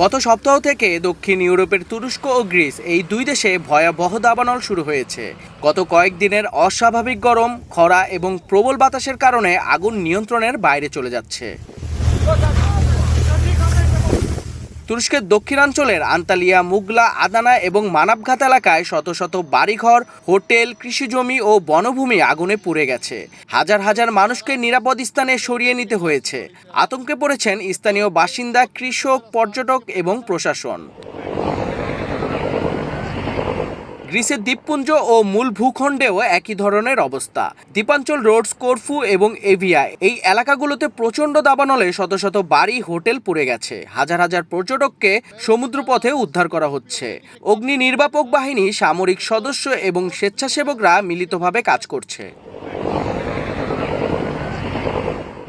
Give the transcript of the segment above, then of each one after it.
গত সপ্তাহ থেকে দক্ষিণ ইউরোপের তুরস্ক ও গ্রিস এই দুই দেশে ভয়াবহ দাবানল শুরু হয়েছে। গত কয়েকদিনের অস্বাভাবিক গরম, খরা এবং প্রবল বাতাসের কারণে আগুন নিয়ন্ত্রণের বাইরে চলে যাচ্ছে। তুরস্কের দক্ষিণাঞ্চলের আন্তালিয়া, মুগলা, আদানা এবং মানবঘাত এলাকায় শত শত বাড়িঘর, হোটেল, কৃষিজমি ও বনভূমি আগুনে পুড়ে গেছে। হাজার হাজার মানুষকে নিরাপদ স্থানে সরিয়ে নিতে হয়েছে। আতঙ্কে পড়েছেন স্থানীয় বাসিন্দা, কৃষক, পর্যটক এবং প্রশাসন। গ্রিসের দ্বীপপুঞ্জ ও মূল ভূখণ্ডেও একই ধরনের অবস্থা। দ্বীপাঞ্চল রোডস, কোরফু এবং এভিয়া এই এলাকাগুলোতে প্রচণ্ড দাবানলে শত শত বাড়ি, হোটেল পুড়ে গেছে। হাজার হাজার পর্যটককে সমুদ্রপথে উদ্ধার করা হচ্ছে। অগ্নি নির্বাপক বাহিনী, সামরিক সদস্য এবং স্বেচ্ছাসেবকরা মিলিতভাবে কাজ করছে।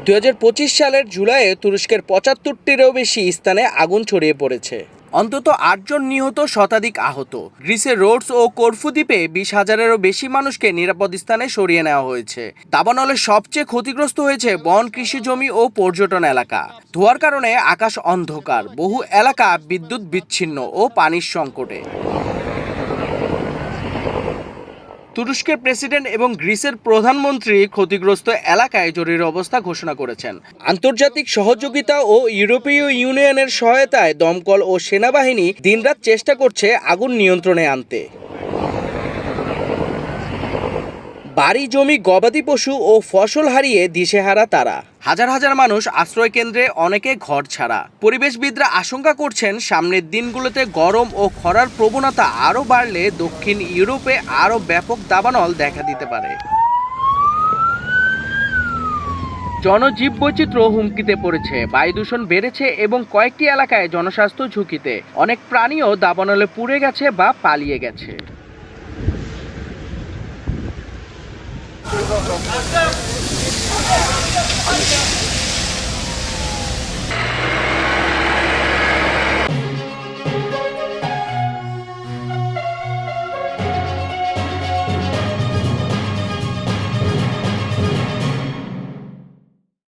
দু হাজার পঁচিশ সালের জুলাইয়ে তুরস্কের পঁচাত্তরটিরও বেশি স্থানে আগুন ছড়িয়ে পড়েছে। অন্তত আটজন নিহত শতাধিক আহত। গ্রিসের রোডস ও কর্ফু দ্বীপে বিশ হাজারেরও বেশি মানুষকে নিরাপদ স্থানে সরিয়ে নেওয়া হয়েছে। দাবানলে সবচেয়ে ক্ষতিগ্রস্ত হয়েছে বন, কৃষি জমি ও পর্যটন এলাকা। ধোয়ার কারণে আকাশ অন্ধকার, বহু এলাকা বিদ্যুৎ বিচ্ছিন্ন ও পানির সংকটে। তুরস্কের প্রেসিডেন্ট এবং গ্রিসের প্রধানমন্ত্রী ক্ষতিগ্রস্ত এলাকায় জরুরি অবস্থা ঘোষণা করেছেন। আন্তর্জাতিক সহযোগিতা ও ইউরোপীয় ইউনিয়নের সহায়তায় দমকল ও সেনাবাহিনী দিনরাত চেষ্টা করছে আগুন নিয়ন্ত্রণে আনতে। বাড়ি জমি গবাদি পশু ও ফসল হারিয়ে দিশেহারা তারা। হাজার হাজার মানুষ আশ্রয় কেন্দ্রে, অনেকে ঘর ছাড়া। পরিবেশবিদরা আশঙ্কা করছেন, সামনের দিনগুলোতে গরম ও খরার প্রবণতা আরও বাড়লে দক্ষিণ ইউরোপে আরও ব্যাপক দাবানল দেখা দিতে পারে। জনজীব বৈচিত্র্য হুমকিতে পড়েছে। বায়ু দূষণ বেড়েছে এবং কয়েকটি এলাকায় জনস্বাস্থ্য ঝুঁকিতে। অনেক প্রাণীও দাবানলে পুড়ে গেছে বা পালিয়ে গেছে। Hadi bakalım.